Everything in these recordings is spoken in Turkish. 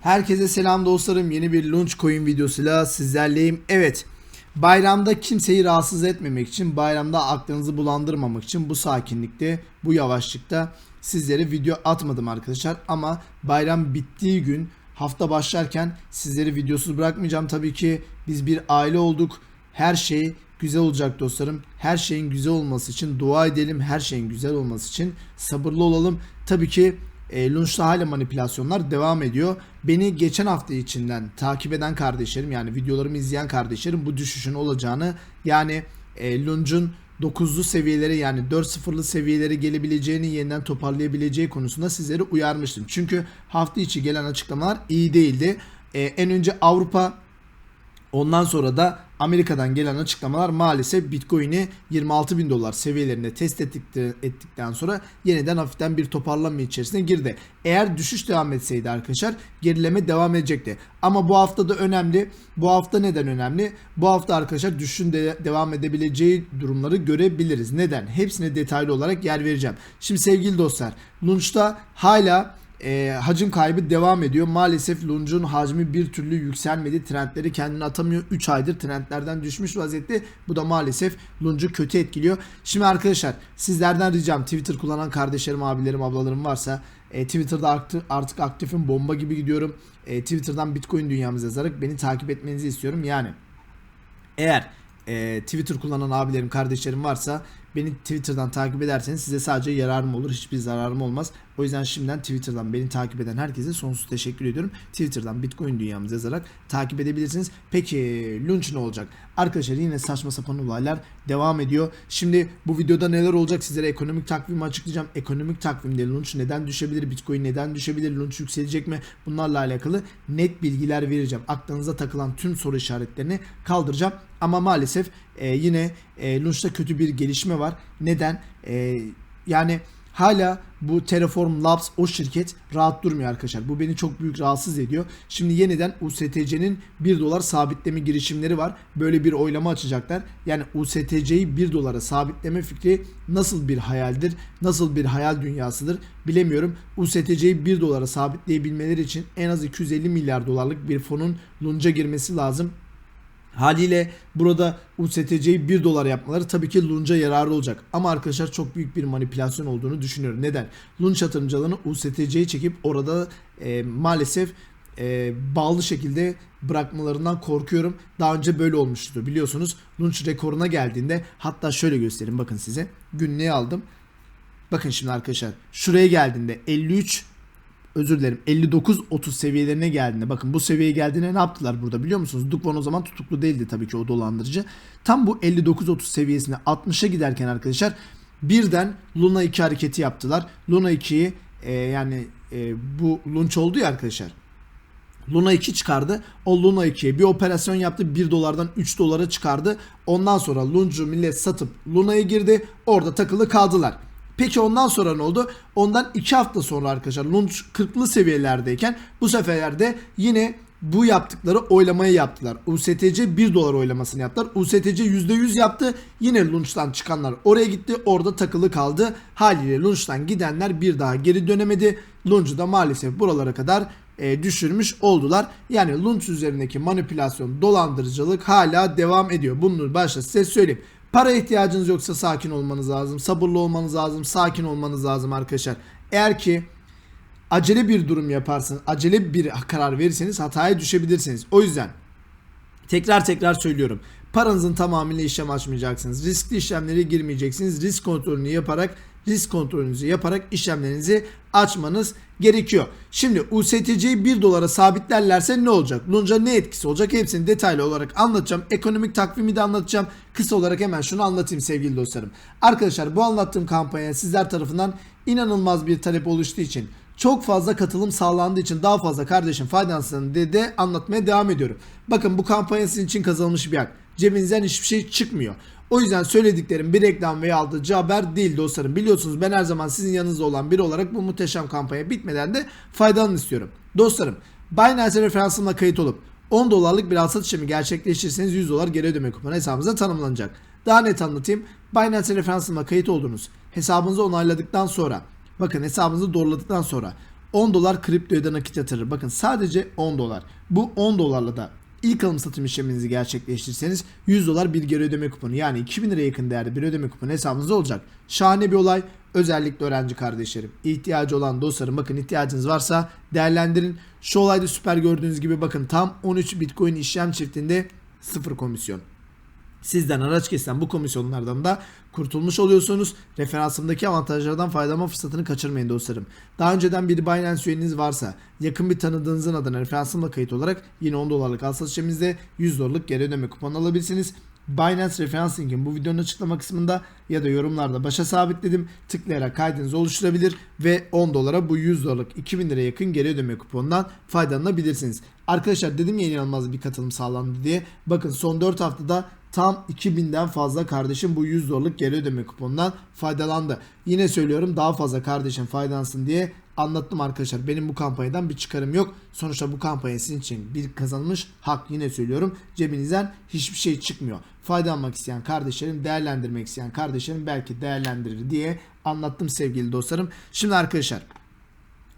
Herkese selam dostlarım. Yeni bir Launch Coin videosuyla sizlerleyim. Evet. Bayramda kimseyi rahatsız etmemek için, bayramda aklınızı bulandırmamak için bu sakinlikte, bu yavaşlıkta sizlere video atmadım arkadaşlar. Ama bayram bittiği gün hafta başlarken sizleri videosuz bırakmayacağım. Tabii ki biz bir aile olduk. Her şey güzel olacak dostlarım. Her şeyin güzel olması için dua edelim. Her şeyin güzel olması için sabırlı olalım. Tabii ki e, Lunch'ta hala manipülasyonlar devam ediyor. Beni geçen hafta içinden takip eden kardeşlerim yani videolarımı izleyen kardeşlerim bu düşüşün olacağını yani e, Lunch'un 9'lu seviyelere yani 4-0'lı seviyelere gelebileceğini yeniden toparlayabileceği konusunda sizleri uyarmıştım. Çünkü hafta içi gelen açıklamalar iyi değildi. E, en önce Avrupa Ondan sonra da Amerika'dan gelen açıklamalar maalesef Bitcoin'i 26 bin dolar seviyelerinde test ettikten, sonra yeniden hafiften bir toparlanma içerisine girdi. Eğer düşüş devam etseydi arkadaşlar gerileme devam edecekti. Ama bu hafta da önemli. Bu hafta neden önemli? Bu hafta arkadaşlar düşüşün de devam edebileceği durumları görebiliriz. Neden? Hepsine detaylı olarak yer vereceğim. Şimdi sevgili dostlar Lunch'ta hala e, hacim kaybı devam ediyor. Maalesef Lunch'un hacmi bir türlü yükselmedi. Trendleri kendini atamıyor. 3 aydır trendlerden düşmüş vaziyette. Bu da maalesef Lunch'u kötü etkiliyor. Şimdi arkadaşlar sizlerden ricam Twitter kullanan kardeşlerim, abilerim, ablalarım varsa e, Twitter'da artık aktifim. Bomba gibi gidiyorum. E, Twitter'dan Bitcoin dünyamız yazarak beni takip etmenizi istiyorum. Yani eğer e, Twitter kullanan abilerim, kardeşlerim varsa beni Twitter'dan takip ederseniz size sadece yararım olur. Hiçbir zararım olmaz. O yüzden şimdiden Twitter'dan beni takip eden herkese sonsuz teşekkür ediyorum. Twitter'dan Bitcoin dünyamız yazarak takip edebilirsiniz. Peki Lunch ne olacak? Arkadaşlar yine saçma sapan olaylar devam ediyor. Şimdi bu videoda neler olacak sizlere ekonomik takvimi açıklayacağım. Ekonomik takvimde Lunch neden düşebilir? Bitcoin neden düşebilir? Lunch yükselecek mi? Bunlarla alakalı net bilgiler vereceğim. Aklınıza takılan tüm soru işaretlerini kaldıracağım. Ama maalesef e, yine e, Lunch'ta kötü bir gelişme var. Neden? E, yani hala bu Terraform Labs o şirket rahat durmuyor arkadaşlar. Bu beni çok büyük rahatsız ediyor. Şimdi yeniden USTC'nin 1 dolar sabitleme girişimleri var. Böyle bir oylama açacaklar. Yani USTC'yi 1 dolara sabitleme fikri nasıl bir hayaldir? Nasıl bir hayal dünyasıdır? Bilemiyorum. USTC'yi 1 dolara sabitleyebilmeleri için en az 250 milyar dolarlık bir fonun lunca girmesi lazım. Haliyle burada USTC'yi 1 dolar yapmaları tabii ki Lunch'a yararı olacak. Ama arkadaşlar çok büyük bir manipülasyon olduğunu düşünüyorum. Neden? Lunch yatırımcılarını USTC'yi çekip orada e, maalesef e, bağlı şekilde bırakmalarından korkuyorum. Daha önce böyle olmuştu biliyorsunuz. Lunch rekoruna geldiğinde hatta şöyle göstereyim bakın size. Günlüğü aldım. Bakın şimdi arkadaşlar şuraya geldiğinde 53 özür dilerim 59-30 seviyelerine geldiğinde bakın bu seviyeye geldiğinde ne yaptılar burada biliyor musunuz? Dukvan o zaman tutuklu değildi tabii ki o dolandırıcı. Tam bu 59-30 seviyesine 60'a giderken arkadaşlar birden Luna 2 hareketi yaptılar. Luna 2'yi e, yani e, bu lunch oldu ya arkadaşlar. Luna 2 çıkardı. O Luna 2'ye bir operasyon yaptı. 1 dolardan 3 dolara çıkardı. Ondan sonra Lunch'u millet satıp Luna'ya girdi. Orada takılı kaldılar. Peki ondan sonra ne oldu? Ondan 2 hafta sonra arkadaşlar Lunch 40'lı seviyelerdeyken bu seferlerde yine bu yaptıkları oylamayı yaptılar. USTC 1 dolar oylamasını yaptılar. USTC %100 yaptı. Yine Lunch'tan çıkanlar oraya gitti. Orada takılı kaldı. Haliyle Lunch'tan gidenler bir daha geri dönemedi. Lunch'u da maalesef buralara kadar e, düşürmüş oldular. Yani Lunch üzerindeki manipülasyon, dolandırıcılık hala devam ediyor. Bunu başta size söyleyeyim. Para ihtiyacınız yoksa sakin olmanız lazım. Sabırlı olmanız lazım. Sakin olmanız lazım arkadaşlar. Eğer ki acele bir durum yaparsınız, acele bir karar verirseniz hataya düşebilirsiniz. O yüzden tekrar tekrar söylüyorum. Paranızın tamamıyla işlem açmayacaksınız. Riskli işlemlere girmeyeceksiniz. Risk kontrolünü yaparak risk kontrolünüzü yaparak işlemlerinizi açmanız gerekiyor. Şimdi USTC'yi 1 dolara sabitlerlerse ne olacak? Lunca ne etkisi olacak? Hepsini detaylı olarak anlatacağım. Ekonomik takvimi de anlatacağım. Kısa olarak hemen şunu anlatayım sevgili dostlarım. Arkadaşlar bu anlattığım kampanya sizler tarafından inanılmaz bir talep oluştuğu için çok fazla katılım sağlandığı için daha fazla kardeşim faydansın diye de anlatmaya devam ediyorum. Bakın bu kampanya sizin için kazanılmış bir hak. Cebinizden hiçbir şey çıkmıyor. O yüzden söylediklerim bir reklam veya aldıcı haber değil dostlarım. Biliyorsunuz ben her zaman sizin yanınızda olan biri olarak bu muhteşem kampanya bitmeden de faydalanın istiyorum. Dostlarım Binance referansımla kayıt olup 10 dolarlık bir al satış işlemi gerçekleştirirseniz 100 dolar geri ödeme kuponu hesabınıza tanımlanacak. Daha net anlatayım. Binance referansımla kayıt oldunuz. Hesabınızı onayladıktan sonra bakın hesabınızı doğruladıktan sonra 10 dolar kriptoya da nakit yatırır. Bakın sadece 10 dolar. Bu 10 dolarla da ilk alım satım işleminizi gerçekleştirirseniz 100 dolar bir geri ödeme kuponu yani 2000 liraya yakın değerde bir ödeme kuponu hesabınızda olacak. Şahane bir olay. Özellikle öğrenci kardeşlerim. ihtiyacı olan dostlarım bakın ihtiyacınız varsa değerlendirin. Şu olayda süper gördüğünüz gibi bakın tam 13 bitcoin işlem çiftinde sıfır komisyon. Sizden araç kesen bu komisyonlardan da kurtulmuş oluyorsunuz. Referansımdaki avantajlardan faydalanma fırsatını kaçırmayın dostlarım. Daha önceden bir Binance üyeniz varsa yakın bir tanıdığınızın adına referansımla kayıt olarak yine 10 dolarlık al satışımızda 100 dolarlık geri ödeme kuponu alabilirsiniz. Binance referans linkin bu videonun açıklama kısmında ya da yorumlarda başa sabitledim. Tıklayarak kaydınızı oluşturabilir ve 10 dolara bu 100 dolarlık 2000 lira yakın geri ödeme kuponundan faydalanabilirsiniz. Arkadaşlar dedim ya inanılmaz bir katılım sağlandı diye. Bakın son 4 haftada tam 2000'den fazla kardeşim bu 100 dolarlık geri ödeme kuponundan faydalandı. Yine söylüyorum daha fazla kardeşim faydalansın diye anlattım arkadaşlar. Benim bu kampanyadan bir çıkarım yok. Sonuçta bu kampanya sizin için bir kazanmış hak yine söylüyorum. Cebinizden hiçbir şey çıkmıyor. Faydalanmak isteyen kardeşlerim, değerlendirmek isteyen kardeşlerim belki değerlendirir diye anlattım sevgili dostlarım. Şimdi arkadaşlar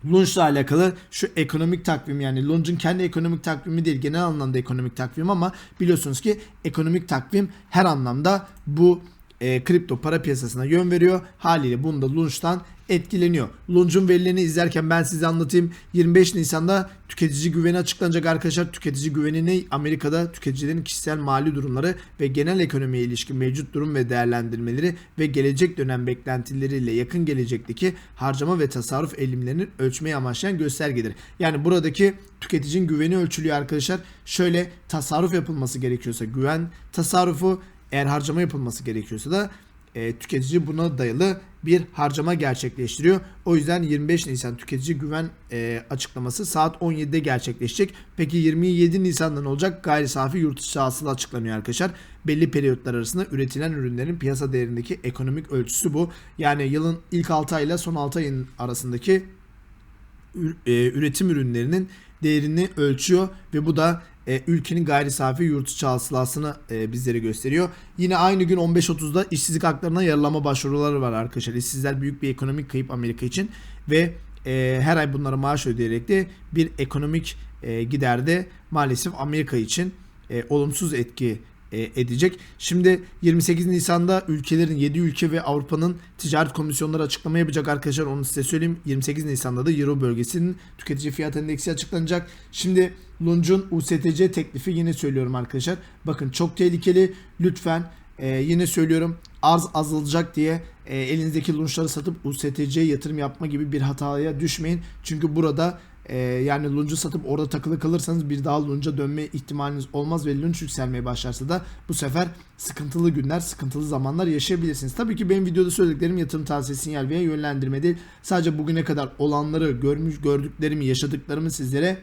Launch'la alakalı şu ekonomik takvim yani Launch'un kendi ekonomik takvimi değil genel anlamda ekonomik takvim ama biliyorsunuz ki ekonomik takvim her anlamda bu e, kripto para piyasasına yön veriyor. Haliyle bunda Launch'tan etkileniyor. Launch'un verilerini izlerken ben size anlatayım. 25 Nisan'da tüketici güveni açıklanacak arkadaşlar. Tüketici güveni ne? Amerika'da tüketicilerin kişisel mali durumları ve genel ekonomiye ilişkin mevcut durum ve değerlendirmeleri ve gelecek dönem beklentileriyle yakın gelecekteki harcama ve tasarruf eğilimlerinin ölçmeyi amaçlayan göstergedir. Yani buradaki tüketicinin güveni ölçülüyor arkadaşlar. Şöyle tasarruf yapılması gerekiyorsa güven tasarrufu eğer harcama yapılması gerekiyorsa da e, tüketici buna dayalı bir harcama gerçekleştiriyor. O yüzden 25 Nisan tüketici güven e, açıklaması saat 17'de gerçekleşecek. Peki 27 Nisan'dan olacak gayri safi yurt içi hasıla açıklanıyor arkadaşlar. Belli periyotlar arasında üretilen ürünlerin piyasa değerindeki ekonomik ölçüsü bu. Yani yılın ilk 6 ayla son 6 ayın arasındaki e, üretim ürünlerinin değerini ölçüyor ve bu da e, ülkenin gayri safi yurt içi hasılasını e, bizlere gösteriyor. Yine aynı gün 15.30'da işsizlik haklarına yaralama başvuruları var arkadaşlar. İşsizler büyük bir ekonomik kayıp Amerika için ve e, her ay bunlara maaş ödeyerek de bir ekonomik e, giderde maalesef Amerika için e, olumsuz etki edecek. Şimdi 28 Nisan'da ülkelerin 7 ülke ve Avrupa'nın ticaret komisyonları açıklama yapacak arkadaşlar. Onu size söyleyeyim. 28 Nisan'da da Euro bölgesinin tüketici fiyat endeksi açıklanacak. Şimdi Lunch'un USTC teklifi yine söylüyorum arkadaşlar. Bakın çok tehlikeli. Lütfen e, yine söylüyorum arz azalacak diye e, elinizdeki lunchları satıp USTC'ye yatırım yapma gibi bir hataya düşmeyin. Çünkü burada ee, yani lunch'u satıp orada takılı kalırsanız bir daha lunch'a dönme ihtimaliniz olmaz ve lunch yükselmeye başlarsa da bu sefer sıkıntılı günler, sıkıntılı zamanlar yaşayabilirsiniz. Tabii ki benim videoda söylediklerim yatırım tavsiyesi sinyal veya yönlendirme değil. Sadece bugüne kadar olanları, görmüş, gördüklerimi, yaşadıklarımı sizlere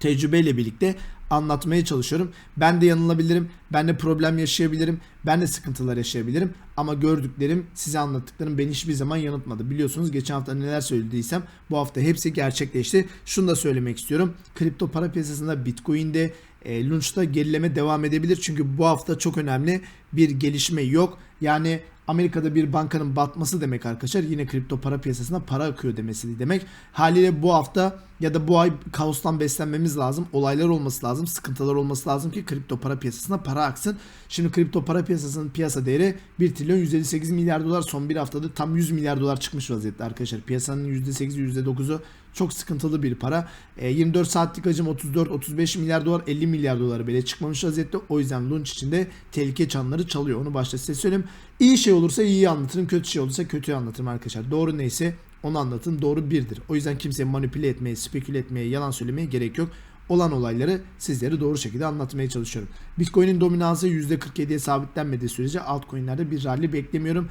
tecrübeyle birlikte anlatmaya çalışıyorum. Ben de yanılabilirim, ben de problem yaşayabilirim, ben de sıkıntılar yaşayabilirim ama gördüklerim, size anlattıklarım beni hiçbir zaman yanıltmadı. Biliyorsunuz geçen hafta neler söylediysem bu hafta hepsi gerçekleşti. Şunu da söylemek istiyorum. Kripto para piyasasında Bitcoin'de e, Launch'ta gerileme devam edebilir. Çünkü bu hafta çok önemli bir gelişme yok. Yani Amerika'da bir bankanın batması demek arkadaşlar. Yine kripto para piyasasına para akıyor demesi demek. Haliyle bu hafta ya da bu ay kaostan beslenmemiz lazım. Olaylar olması lazım. Sıkıntılar olması lazım ki kripto para piyasasına para aksın. Şimdi kripto para piyasasının piyasa değeri 1 trilyon 158 milyar dolar. Son bir haftada tam 100 milyar dolar çıkmış vaziyette arkadaşlar. Piyasanın %8'i %9'u çok sıkıntılı bir para. E, 24 saatlik hacim 34-35 milyar dolar 50 milyar dolara bile çıkmamış vaziyette. O yüzden launch içinde tehlike çanları çalıyor. Onu başta size söyleyeyim. İyi şey olursa iyi anlatırım. Kötü şey olursa kötü anlatırım arkadaşlar. Doğru neyse onu anlatın. Doğru birdir. O yüzden kimseye manipüle etmeye, speküle etmeye, yalan söylemeye gerek yok. Olan olayları sizlere doğru şekilde anlatmaya çalışıyorum. Bitcoin'in dominansı %47'ye sabitlenmediği sürece altcoin'lerde bir rally beklemiyorum.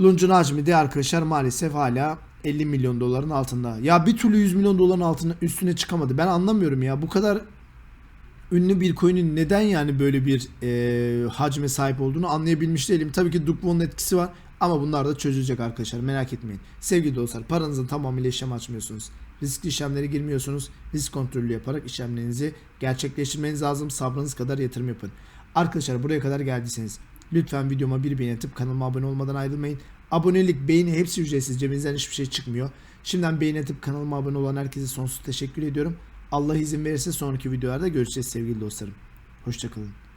Lunch'un hacmi de arkadaşlar maalesef hala 50 milyon doların altında. Ya bir türlü 100 milyon doların altına üstüne çıkamadı. Ben anlamıyorum ya. Bu kadar ünlü bir coin'in neden yani böyle bir e, hacme sahip olduğunu anlayabilmiş değilim. Tabii ki Dukvon'un etkisi var ama bunlar da çözülecek arkadaşlar merak etmeyin. Sevgili dostlar paranızın tamamıyla işlem açmıyorsunuz. Riskli işlemlere girmiyorsunuz. Risk kontrolü yaparak işlemlerinizi gerçekleştirmeniz lazım. Sabrınız kadar yatırım yapın. Arkadaşlar buraya kadar geldiyseniz lütfen videoma bir beğeni atıp kanalıma abone olmadan ayrılmayın. Abonelik, beğeni hepsi ücretsiz. Cebinizden hiçbir şey çıkmıyor. Şimdiden beğeni atıp kanalıma abone olan herkese sonsuz teşekkür ediyorum. Allah izin verirse sonraki videolarda görüşeceğiz sevgili dostlarım. Hoşçakalın.